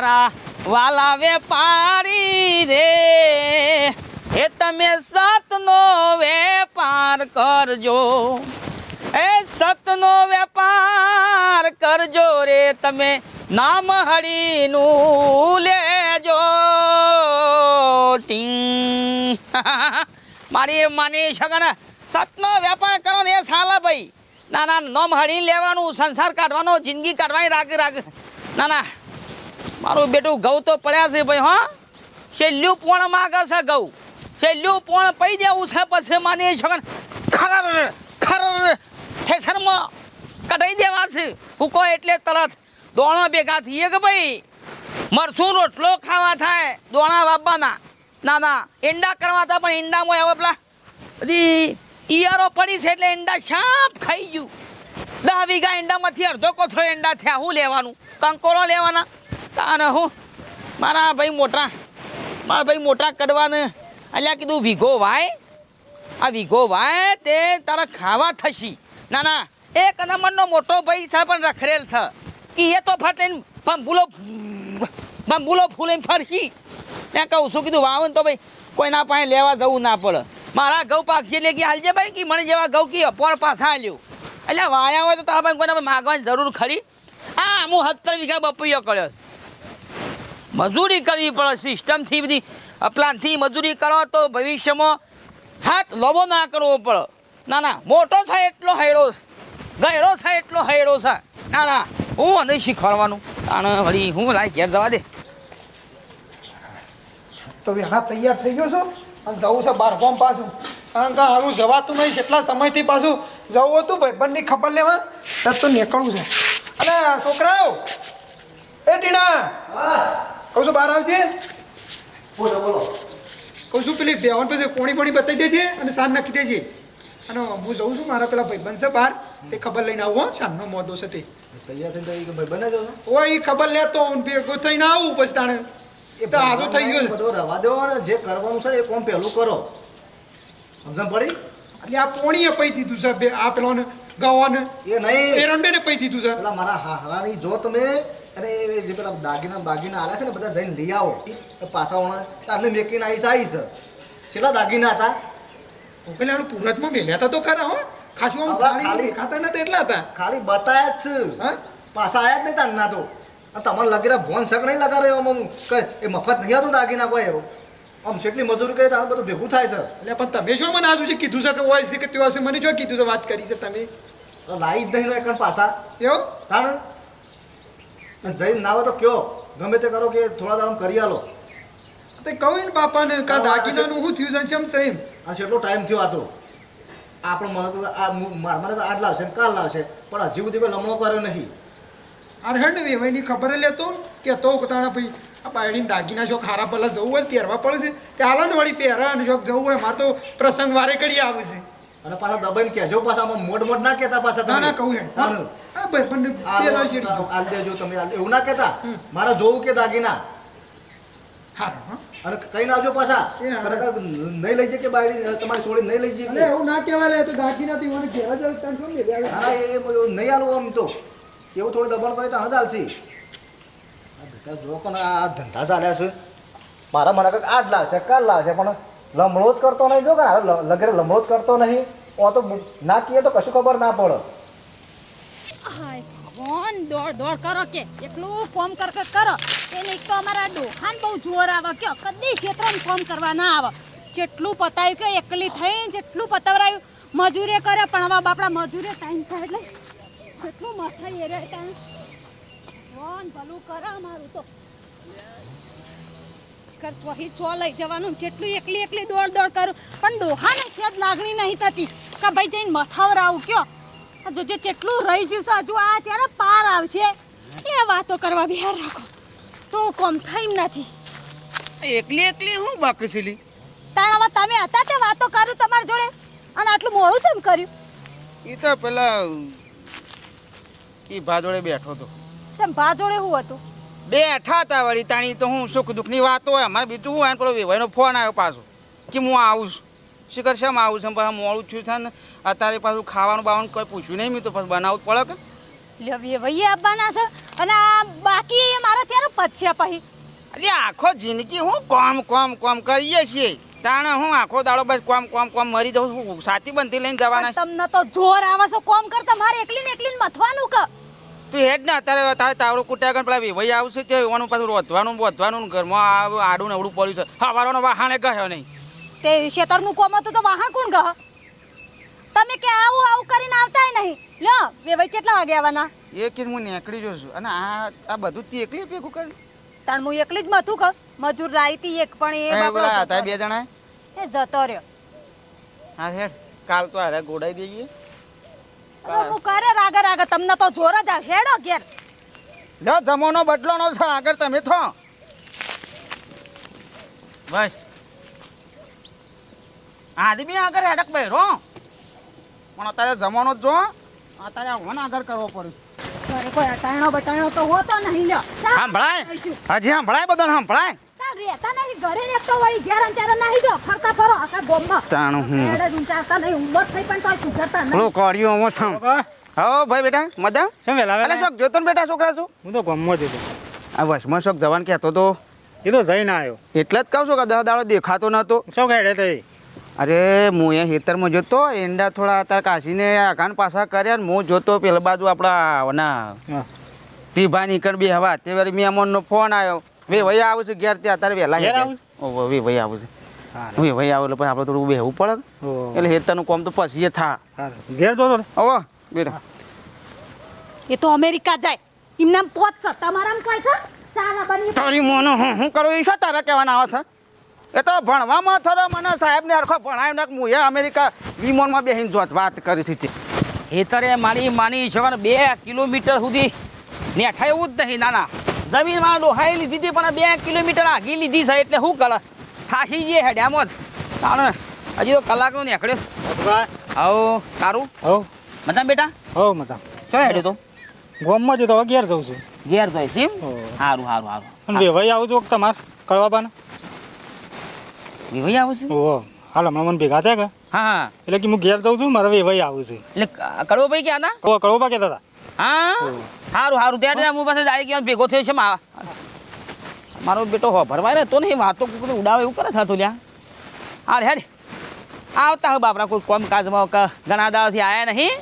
મારા વાલા વેપારી રે. એ તમે સતનો વેપાર કરજો. એ સતનો વેપાર કરજો રે. તમે નામ હરીનું લેજો. ટીંગ. મારી માની છગન, સતનો વેપાર કરો ને સાલા ભાઈ. ના ના, નોમ હળી લેવાનું, સંસાર કાઢવાનો, જિંદગી કાઢવાની, રાગ રાગ. ના ના. મારું બેટું ઘઉં તો પડ્યા છે ભાઈ, હા. છેલ્લું પોણ માગે છે ઘઉં. છેલ્લું પોણ પઈ દેવું છે પછી માની છગન. ખરર ખરર, ઠેસરમાં કઢાઈ દેવા છે. હુકો એટલે તરત. દોણો ભેગા થઈએ કે ભાઈ? મરસું રોટલો ખાવા થાય. દોણા બાબાના ના ના, ઈંડા કરવા હતા, પણ ઈંડામાં એવા પેલા બધી ઈયરો પડી છે એટલે ઈંડા છાપ ખાઈ ગયું. દહ વીઘા ઈંડામાંથી અડધો કોથળો ઈંડા થયા. હું લેવાનું? કંકોરો લેવાના? તાને હું. મારા ભાઈ મોટા. મારા ભાઈ મોટા કડવાને. અલ્યા કીધું, વીઘો વાય. આ વીઘો વાય તે તારા ખાવા થશી. ના ના. એક નંબરનો મોટો ભાઈ છે પણ રખરેલ છે. કે એ તો ફટ બંબુલો બંબુલો ફૂલીને ફરશી ત્યાં કહું શું કીધું વાવન તો ભાઈ કોઈના પાસે લેવા જવું ના પડે. મારા ઘઉં પાકશે એટલે કે હાલજે ભાઈ કે મને જેવા ઘઉં કે અપોર પાછા હાલ્યું એટલે વાયા હોય તો તારા ભાઈ કોઈના માગવાની જરૂર ખરી? હા હું સત્તર વીઘા બપૈયો કર્યો છે. મજૂરી કરવી પડે સિસ્ટમથી બધી. પ્લાનથી મજૂરી કરો તો ભવિષ્યમાં હાથ લોબો ના કરવો પડે. ના ના મોટો થાય એટલો હૈરો છે. ગહેરો થાય એટલો હૈરો છે. ના ના હું અને શીખવાડવાનું. તાણે વળી હું લાય ઘેર જવા દે. તો વેણા તૈયાર થઈ ગયો છું? અને જવું છે બાર ફોર્મ પાછું. કારણ કે હારું જવાતું નહીં એટલા સમયથી પાછું જવું હતું ભાઈબંધની ખબર લેવા. તો નીકળવું છે. અને છોકરાઓ એ ટીણા. કહું છું બહાર આવજે. બોલો બોલો. કહું છું પેલી બેહન પછી કોણી કોણી બતાવી દેજે અને સાંજ નાખી દેજે. અને હું જઉં છું મારા પેલા ભાઈબંધ છે બહાર. તે ખબર લઈને આવું હો સાંજનો મોદો છે તે. ઓય ઈ ખબર લેતો હું ભેગો થઈને આવું પછી તાણે. એ તો હાજુ થઈ ગયો છે. બધો રવા દેવો ને જે કરવાનું છે એ કોમ પહેલું કરો. સમજણ પડી? એટલે આ પોણીએ પૈ દીધું છે આ પેલો ને ગવાને. એ નહીં. એરંડે ને પૈ દીધું છે. પેલા મારા હારાની જો તમે અને જે પેલા દાગીના દાગીના આલ્યા છે ને બધા જઈને લઈ આવો. વણા તારને મેકીને આવીશ આવીશ. છેલ્લા દાગીના હતા? પેલા એનું પુરતમાં મેલ્યા હતા તો ખરા હો. ખાસું ખાલી- દેખાતા નતા એટલા હતા. ખાલી બતાયા જ છે. પાછા આયા જ નહીં તારના તો. તમારે લગેલા ભોન શક નહીં લગા એમ આમ એ મફત નહીં આવતું દાગીના કોઈ એવો. આમ જેટલી મજૂરી કરી તારું બધું ભેગું થાય છે. એટલે પણ તમે શું મને આજુ કીધું છે કે હોય છે કે તેવા છે? મને જો કીધું છે? વાત કરી છે તમે. લાઈ જ નહીં રહે કણ પાછા. એવું? કારણ જઈને ના આવે તો કયો. ગમે તે કરો કે થોડા દાડમ કરી આલો. તે કહું ને બાપાને કા દાગીનાનું શું થયું છે એમ સેમ આ એટલો ટાઈમ થયો આ તો. આપણો મને તો આ મારે તો આજ લાવશે ને કાલ લાવશે પણ હજી સુધી કોઈ લમણો કર્યો નહીં. અરે હેડ ને વેવાઈની ખબર લેતો કે તો તાણા ભાઈ આ બાયડીને દાગીના જો હારા પલા જવું હોય પહેરવા પડે છે. તે હાલો ને વળી પહેરા અને જો જવું હોય મારે તો પ્રસંગ વારે કરી આવે છે. અને પાછા દબાઈને કહેજો પાછા આમાં મોડ મોડ ના કહેતા પાછા ના ના કહું દેજો તમે. એવું ના કહેતા? મારા જોવું કે દાગીના? હા. અને કઈ ના આવજો પાછા? નહીં લઈ જાય કે બાયડી તમારી છોડી નહીં લઈ જાય એવું ના કહેવાય લે તો મને ઘેર મેલ્યા હા એ નહીં આલું આમ તો. એવું થોડું દબાણ કરે તો હા ચાલશે આ બધા જો કોને આ ધંધા ચાલ્યા છે. મારા મને કંઈક આજ લાવશે કાલ લાવશે પણ લમણો જ કરતો નહીં. જો કે લગેરે લમણો જ કરતો નહીં. ઓ તો ના કહીએ તો કશું ખબર ના પડે. ભગવાન દોડ દોડ કરો કે. એટલું ફોર્મ કર કર એક તો અમારા ડોહાન બહુ જોર આવે કે, કદી ક્ષેત્રમાં ફોર્મ કરવા ના આવે. જેટલું પતાવ્યું કે એકલી થઈ જેટલું પતાવરાયું, મજૂરે કરે પણ હવે બાપડા મજૂરે ટાઈમ થાય એટલે જેટલું મથાઈ એ રહે ત્યાં ભગવાન ભલું કરે અમારું તો. કર ચોહી ચો લઈ જવાનું જેટલું એકલી એકલી દોડ દોડ કરું. પણ ડોહાને સેજ લાગણી નહીં થતી. કે ભાઈ જઈને મથાવરાવું કયો? હજુ જોજે જેટલું રહી ગયું છે હજુ આ ત્યારે પાર આવશે એ વાતો કરવા બિહાર રાખો. તો કોમ થાય એમ નથી. એકલી એકલી હું બાકસેલી તાણ હવે તમે હતા તે વાતો કરું તમારી જોડે? અને આટલું મોડું કેમ કર્યું? એ તો પેલા એ ભાદોડે બેઠો હતો. ચમ ભાદોડે હું હતું? બેઠા હતા વળી તાણી તો હું સુખ દુઃખની વાત હોય. અમારે બીજું હું પેલો વિભાઈનો ફોન આવ્યો પાછો કે હું આવું છું. શિખર શેમ આવું છું. પાછા મોડું થયું છે ને અત્યારે પાછું ખાવાનું બાવાનું કોઈ પૂછ્યું નહીં. મેં તો પછી બનાવવું પડે કે. લ્યો ભાઈ આપવાના છે. અને આ બાકી મારા ત્યારે પછી પછી એટલે આખો જિંદગી હું કોમ કોમ કોમ કરીએ છીએ. તાણે હું આખો દાડો બસ કોમ કોમ કોમ મરી જઉં છું. સાતી બંધી લઈને જવાના તમને તો જોર આવે છે. કોમ કરતા મારે એકલી ને એકલી મથવાનું કે? તું હેડ ને અત્યારે તારે તાવડું કુટ્યા કરે પેલા ભાઈ આવશે તે એવાનું પાછું રોધવાનું બોધવાનું ઘરમાં આડું નવડું પડ્યું છે. હવારોનો વાહાણે ગયો નહીં. તે શેતરનું કોમ હતું તો વાહણ કોણ ગહ? તમે કે આવું આવું કરીને આવતા નહીં. લ્યો વેવાઈ કેટલા વાગે આવવાના? એ કે હું નીકળી જઉં છું. અને આ આ બધું તી એકલી ભેગું કર્યું તાણ હું એકલી જ મથું કહ મજૂર રાઈતી એક પણ એ જતો હતા બે જણા એ જતો રહ્યો. હા હેડ. કાલ તો હારે ગોડાઈ દઈએ. હું કરે રાગે રાગે? તમને તો જોર જ આવશે. હેડો ઘેર. લો જમોનો બદલોનો છે. આગળ તમે થો બસ. આદમી આગળ હેડક ભાઈ રો પણ અત્યારે જમાનો જ અત્યારે મને આગળ કરવો પડ્યો કોઈ અટાણો બટાણો તો હોતો નહીં લ્યો. સાંભળાય. હજી સાંભળાય બધાને સાંભળાય રહેતા નહીં ઘરે રહેતો વળી ઘેર ને ત્યારે નહીં જો ફરતા ફરો આખા બોમ્બમાં તાણું હું. એડે ઊંચાતા નહીં ઉંમર થઈ પણ તોય સુધરતા નહીં. પેલું કર્યું હું સમ હો ભાઈ બેટા મજા? શું વેલા અરે વેલા શોખ જોતો ને બેટા છોકરા છું હું તો ગમો જ હતો. આ વસમાં શોખ જવાન કહેતો તો. એ તો જઈને આવ્યો. એટલે જ કહું છું કે દહ દાડો દેખાતો નતો શું કહે તો અરે હું એ ખેતરમાં જોતો એંડા થોડા અત્યારે કાશીને આઘાન પાછા કર્યા ને હું જોતો પેલા બાજુ આપણા ના હા. પીભા નીકળ બે હવા. તે વાળી મહેમાનનો ફોન આવ્યો. વે ભાઈ આવું છે ઘેર ત્યાં તારે વહેલા ઘેર આવું ઓહો વે ભાઈ આવું છું. હારું. વે ભાઈ આવું એટલે પછી આપણે થોડું બેહવું પડે. એટલે હેતાનું કોમ તો પછી એ થા. ઘેર જોતો હવે બેટા. એ તો અમેરિકા જાય. એમના પોત છે. તમારામાં કઈ છે? ચાલા બની. તારી મોનો હું હું કરું? એ શું તારે કહેવાના આવે છે? એ તો ભણવામાં થોડો મને સાહેબને હરખો ભણાય ને હું એ અમેરિકા વિમાનમાં બેસીને જોત વાત કરી હતી હેતરે મારી માની છોકરાને બે કિલોમીટર સુધી નેઠાય એવું જ નહીં નાના. જમીનમાં ડોહાઈ લીધી હતી પણ બે કિલોમીટર આગી લીધી છે એટલે શું કરે? થાકી જઈએ હેડ્યામાં જ. કારણ હજી તો કલાકનો નીકળ્યો. હવ તારું હવ. મજા બેટા? હવ મજા શું હેડ્યો તો? ગોમમાં જ તો ઘેર જઉં છું. ઘેર જાય છે એમ ઓહો. સારું સારું સારું વેવાઈ આવું છું તમારે કળવા વેવાઈ આવું આવશે ઓહો હાલ હમણાં મને ભેગા થયા કે? હા હા. એટલે કે હું ઘેર જઉં છું મારે વેવાઈ આવું છે. એટલે કડવો ભાઈ ક્યાં હતા? કડવો ભાઈ કહેતા હતા. હા? સારું સારું ત્યારે હું પાસે જાય ગયા ભેગો થયો છે મા. મારો બેટો હો ભરવાય ને તો નહીં. વાતો કુકડે ઉડાવે એવું કરે થતું લ્યા હાલ હેડ આવતા હોય બાપરા કોઈ કોમ કાજમાં ક- ઘણા દાવાથી આવ્યા નહીં.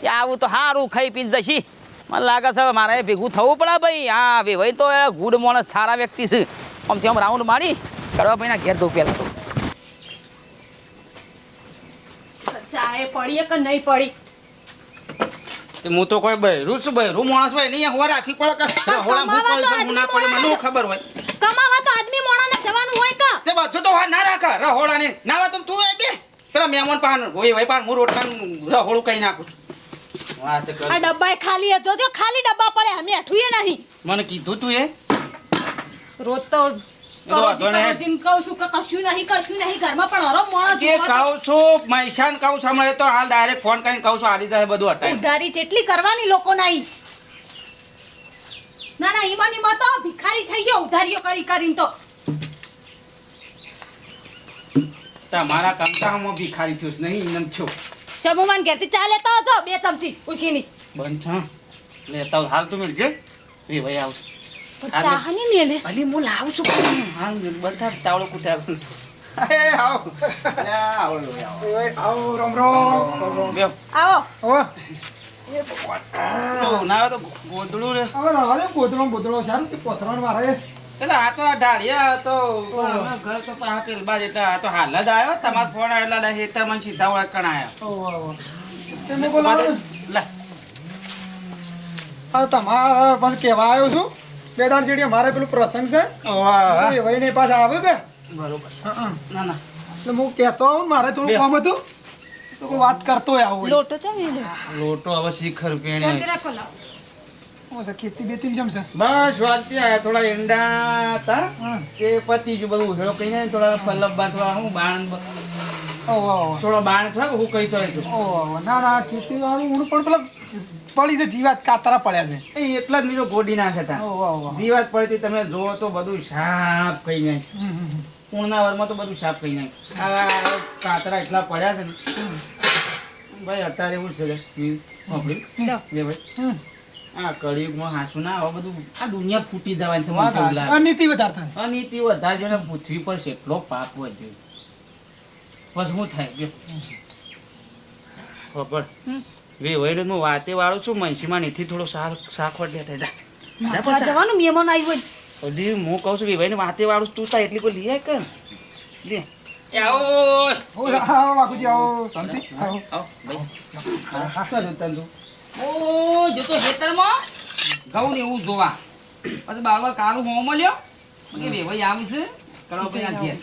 કે આવું તો સારું ખાઈ પીને જશી. મને લાગે છે મારે ભેગું થવું પડે ભાઈ. હા ભાઈ તો એ ગુડ માણસ સારા વ્યક્તિ છે. આમથી આમ રાઉન્ડ મારી કરવા ભાઈના ઘેર તો પહેલાં તો. ચાય પડી કે નહીં પડી? હું તો કોઈ બહેરું છું બહેરું માણસ હોય નહીં હોવા રાખી પડે કે હોળા હું કમાવા તો હું ના પડે, મને ખબર હોય? કમાવા તો આદમી મોણાને જવાનું હોય કા? તે બધું તો હોય ના રાખે રહોડા ને ના હોય તો તું એ બે. પેલા મહેમાન પાન હોય હોય પાન હું રોટલા રહોડું કઈ નાખું વાત કર આ ડબ્બા ખાલી હે જોજો ખાલી ડબ્બા પડે અમે અઠુએ નહીં. મને કીધું તું એ. રોજ તો ઉધારી જેટલી કરવાની લોકો નહીં ના ના ઈમાં ની તો ભિખારી થઈ જાવ ઉધારીઓ કરી કરીને તો. તમારા કંકામાં ભિખારી થયું નહીં એમ છો શમુમાન ઘેરથી ચા લેતા આવજો બે ચમચી ઉછીની બંધ છા લેતા હાલ તું મિલજે. એ ભાઈ આવશે ચા ની મેલે અલી હું લાવું છું હાલ બધા તાવડો કુટ્યા એ આવ. આવો રોમ રોમ. આવો. ના તો ગોદડું રે. હવે રવા દે ગોદડો ગોદડો સારું તે પથરાણ મારે. એટલે આ તો આ ઢાળિયા તો ઘર તો પાછા પેલ બાજ એટલે આ તો હાલ જ આવ્યો. તમારો ફોન આવેલા હેતર મને સીધા હોય કણ તમારે પાસે કહેવા આવ્યો છું. બે ત્રણ ચેડીએ મારે પેલું પ્રસંગ છે. ભાઈ ને પાછા આવે કે? બરોબર. ના ના. એટલે હું કહેતો આવું મારે થોડું. કામ હતું. તો કોઈ વાત કરતો હોય આવું લોટો છે ને લોટો હવે શિખર પેણે. ખેતી બેતી જેમ છે. બસ વાંચી ત્યાં થોડા ઈંડા હતા. હા. તે પતિ ગયું બધું. ઉઘેડો કહીને થોડા પલ્લબ બાંધ થોડા હું બાણ. થોડો બાણ થોડા હું કહીતો. ના ના ખેતી વાળું હું પણ પેલા પડી છે જીવાત કાતરા પડ્યા છે. એ એટલા જ બીજો ગોડી નાખે ઓહો. જીવાત પડતી તમે જોવો તો બધું સાફ કઈ જાય. હમ, હમ, હમ. પૂર્ણા વરમાં તો બધું સાફ કઈ જાય. આ કાતરા એટલા પડ્યા છે ને. ભાઈ અત્યારે એવું છે ભાઈ. આ કળિયુગમાં હાચું ના આવા બધું. આ દુનિયા ફૂટી જવાની છે તો. અનીતિ વધારે થાય અનિતિ વધારે છે પૃથ્વી પર કેટલો પાપ વધ્યો બસ થાય કે ખબર? વેવાઈને હું વાતે વાળું છું મનસીમાં નીથી થોડો શાક વડ્યા થઈ જાય જવાનું મહેમાન આવી હોય. બધી હું કહું છું વેવાઈને વાતે વાળું તું તા એટલી કોઈ લઈ આય કર. લે. આવો આવો બાપુજી આવો. શાંતિ. આવો આવો ભાઈ. હા, શું જોતા તું ઓ જોતો ખેતરમાં? ઘઉં ને એવું જોવા. પછી બાબા કારું હોમ મળ્યો. કે વેવાઈ આવી છે. કરો પછી આ ઘેર.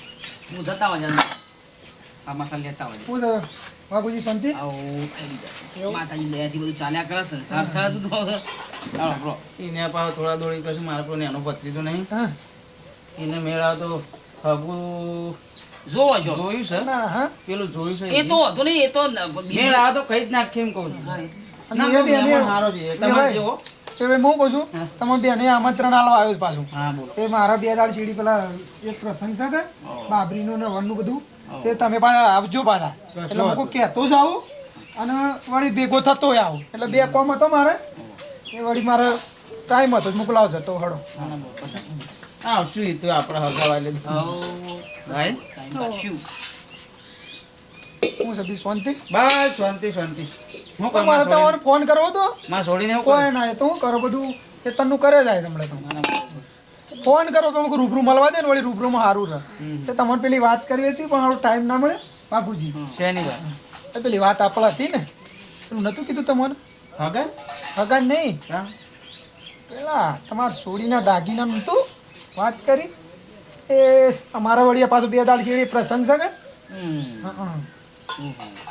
હું જતા હોય જાણ આ મસાલા લેતા હોય. શું શાંતિ? આવું માતાજી દયાથી બધું ચાલ્યા કરે સંસાર સારું તો. ચાલો બ્રો એને પાછો થોડા દોડી પછી મારા પર એનો તો નહીં. હા. એને મેળા તો હગુ જોવો છો. જોયું છે? હા પેલું જોયું છે એ તો હતો નહીં એ તો મેળ તો કઈ જ નાખી એમ કહું છું. તમારે જેવો. ભાઈ હું કહું છું. તમે બેને આમંત્રણ આલવા આવ્યો પાછું. હા બોલો. એ મારા બે દાડ સીડી પેલા એક પ્રસંગ છે કે. બાબરીનું ને વનનું બધું. તે તમે પાછા આવજો પાછા. એટલે હું કહેતો જ આવું અને વળી ભેગો થતો આવું. એટલે બે કોમ હતો મારે. એ વળી મારે ટાઈમ હતો મોકલાવ જતો હડો હા, ના, બોલો. આવશું એ તો આપણે હગાવા એટલે શું હું સદી શાંતિ? બસ શાંતિ શાંતિ. હું તમારે મારે તમારે ફોન કરવો તો? માં છોડીને કોઈ ના એ તો હું કરો બધું. એ તનનું કરે જાય તમને તો. ફોન કરો તો અમુક રૂબરૂ મળવા દે ને વળી રૂબરૂમાં સારું રહે. તો તમને પેલી વાત કરવી હતી પણ હારો ટાઈમ ના મળે. બાપુજી. શેની વાત? એ પેલી વાત આપણા હતી ને. પેલું નતું કીધું તમને? હગન? હગન નહીં. પેલા તમારા સોડીના દાગીના નતું વાત કરી. એ અમારા વળી પાછું બે દાડ જેવી પ્રસંગ છે કે.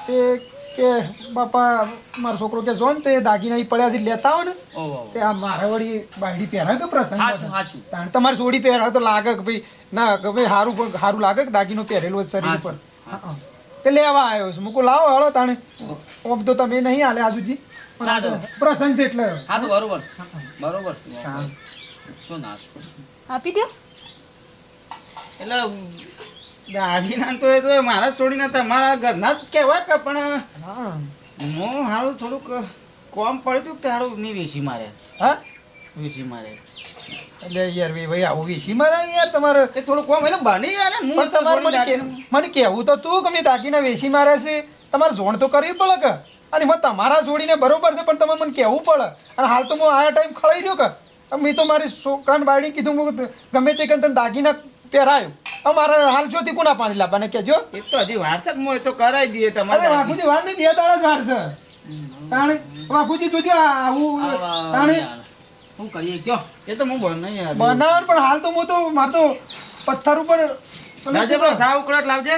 તે કે બાપા મારો છોકરો કે જો ને તે દાગીના ઈ પડ્યા છે લેતા હો ને. તે આ મારા વળી બાયડી પહેરા કે પ્રસંગ હાચું, હાચું. તાણ તમારી સોડી પહેરા તો લાગે કે ભાઈ ના કે ભાઈ સારું પણ સારું લાગે કે દાગીનો પહેરેલો છે શરીર ઉપર. તે લેવા આવ્યો છું. મૂકું લાવો હાલો તાણે. ઓફ તો તમે નહીં હાલે આજુજી પ્રસંગ છે એટલે. હા તો બરોબર છે. બરોબર શું નાશ આપી દો. એટલે દાગીના તો એ તો મારા છોડીને તમારા ઘરના જ કહેવાય કે પણ હા. હારું થોડુંક કોમ પડ્યું હતું કે હારું મેં વેચી મારે? હા? વેચી મારે. એટલે યાર ભાઈ ભાઈ આવું વેસી મારે યાર તમારે? એ થોડું કોમ એટલે બની યાર હું તમારે મને કહેવું તો તું કે મેં દાગીના વેસી મારે છે. તમારે જોણ તો કરવી પડે કે? અને એમાં તમારા જોડીને બરોબર છે પણ તમારે મને કહેવું પડે. અને હાલ તો હું આ ટાઈમ ખળાઈ રહ્યો કે? મેં તો મારી છોકરાને બાળીને કીધું હું ગમે તે કરીને તને દાગીના પહેરાયો. અમારે મારે હાલ જોતી કોના પાણી લાવવાને કેજો એ તો હજી વાર છે મોય તો કરાવી દઈએ અરે બાપુજી વાર નહીં બે દાડા જ વાર છે. તાણે બાપુજી જોજો આ હું તાણે. હું કરીએ? કયો? એ તો હું બનાવી. બનાવવાનું પણ હાલ તો હું તો માર તો પથ્થર ઉપર લાવજે બરો, સાવ ઉકળટ લાવજે.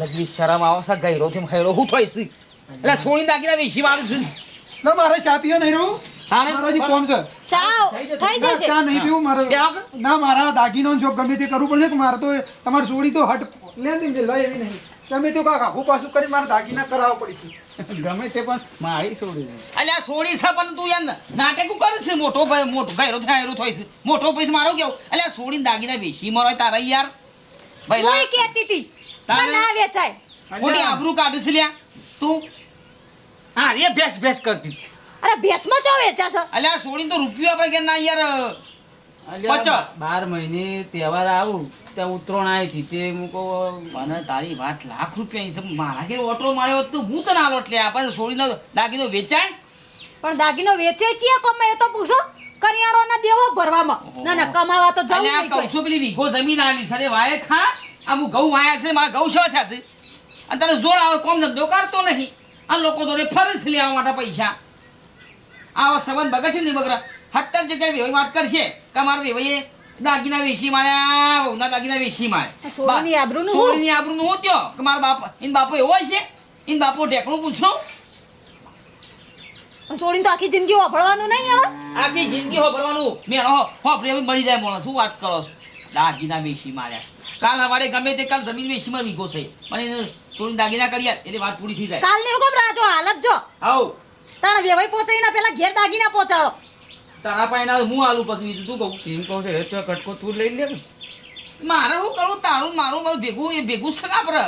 લગી શરમ આવો છે રોથી થી ખૈરો હું થોઈ છે એટલે સોની દાગીના વેચી મારું છું ના મારે ચા પીવા નહીં રહું. કોમ છે? થઈ જશે. થઈ ના, જશે. ચા નહીં પીવું મારે ના મારા દાગીનો જો ગમે તે કરવું પડશે કે મારે તો તમારે છોડી તો હટ લે ને એવી નહીં ગમે તે કાંક આખું પાછું કરી મારે દાગીના કરાવવા પડશે. ગમે તે પણ મારી છોડી અલ્યા સોડી છે પણ તું યાર નાટક કરે છે મોટો ભાઈ મોટો ગયરો થી ગયરો છે. મોટો પૈસા મારો કેવો? અલ્યા સોડી દાગીના વેચી મારો તારા યાર. ભાઈ હું કહેતી હતી તારે? પણ ના વેચાય. મોટી આબરૂ કાઢીશ લ્યા તું. હા એ ભેસ ભેસ કરતી હતી. અરે ભેસમાં ચો વેચાશે અલ્યા સોડી તો રૂપિયો આપે કે ના યાર. બાર મહિને તહેવાર આવું ત્યાં ઉત્તરાયણ આવી હતી તે મૂકો મને તારી વાત લાખ રૂપિયા છે. મારા ઘેર ઓટો માર્યો હોત તો હું તને આલો એટલે આપણને સોડીનો દાગીનો વેચાય? પણ દાગીનો વેચે છીએ કમે? એ તો પૂછો. કરિયાણોના દેવો ભરવામાં. ના ના કમાવા તો જવું નહીં કહું છું પેલી વીઘો જમીન આલી સરે અરે વાય ખા? આ હું ઘઉં વાયા છે મારા ઘઉં સેવા થયા છે? અને તને જોર આવે કોમ ધંધો કરતો નહીં. આ લોકો તો ફરજ લેવા માટે પૈસા. આવા સંબંધ બગડશે ને બગડા હત્તર જગ્યાએ વેવાઈ વાત કરશે કે મારા વેવાઈએ દાગીના વેચી માર્યા વહુના દાગીના વેચી માર્યા. સોળની આબરૂનું સોળની આબરૂનું હું ત્યો કે મારા બાપ ઇન બાપો એવો છે? ઇન બાપો ઢેકણું પૂછો. સોડીને તો આખી જિંદગી હોભળવાનું નહીં હવે આખી જિંદગી હોભળવાનું. મેં હો મળી જાય મોણસ. શું વાત કરો દાગીના વેચી માર્યા. કાલ અમારે ગમે તે કાલ જમીન વેચીમાં વીઘો છે. મને સોની દાગીના કરી એટલે વાત પૂરી થઈ જાય. કાલની હુકમ રાજો હાલત જો. આવ. તાણા વેવાઈ પહોંચાડીને પેલા ઘેર દાગીના પહોંચાડો. તારા પાસે ના હું આલુ પછી બીજું તું કહું. એમ કહું છે તો કટકો તું લઈ લે મારે શું કરું? તારું ને મારું બધું ભેગું એ ભેગું ને આપણે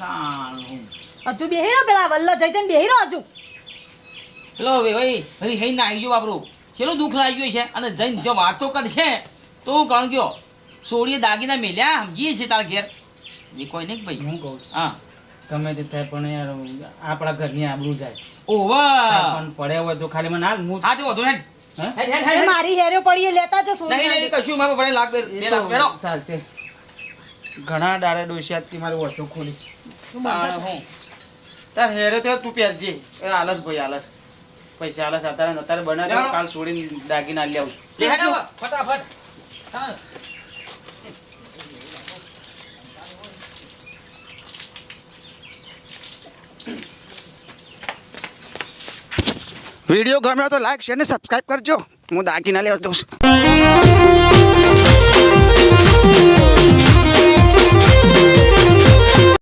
તારું. હજુ બેહી રહ્યો પેલા વલ્લ જઈ જઈને બેહી રહ્યો હજુ. ચલો હવે ભાઈ હરી હઈ ના આવી ગયો બાપરું કેટલું દુઃખ લાગી ગયું છે. અને જઈને જો વાતો કરશે તો હું કહું ગયો સોળીએ દાગીના મેલ્યા સમજીએ છે તારા ઘેર. એ કોઈ નહીં ભાઈ. હું કહું છું. હા. ગમે તે થાય પણ યાર આપણા ઘરની આબરૂ જાય. ઓવા! પણ પડ્યા હોય તો ખાલી મને હાલ હું હા તે વધુ ને મારી હેરે પડીએ લેતા જો નહીં નહીં નહીં, કશું મારું પડે લાગ બે લાગ પેરો ચાલશે. ઘણા ડારે ડોસિયાથી મારી ઓછો ખોલીશ. તારે હેરે તો તું પહેરજે. એ હાલત ભાઈ આલસ પૈસા આલસ અત્યારે ને અત્યારે બનાવી. કાલ છોડીને દાગીના લઈ આવું ફટાફટ. વીડિયો ગમ્યો તો લાઈક શેર ને સબસ્ક્રાઈબ કરજો. હું દાગીના લેવા દઉં છું.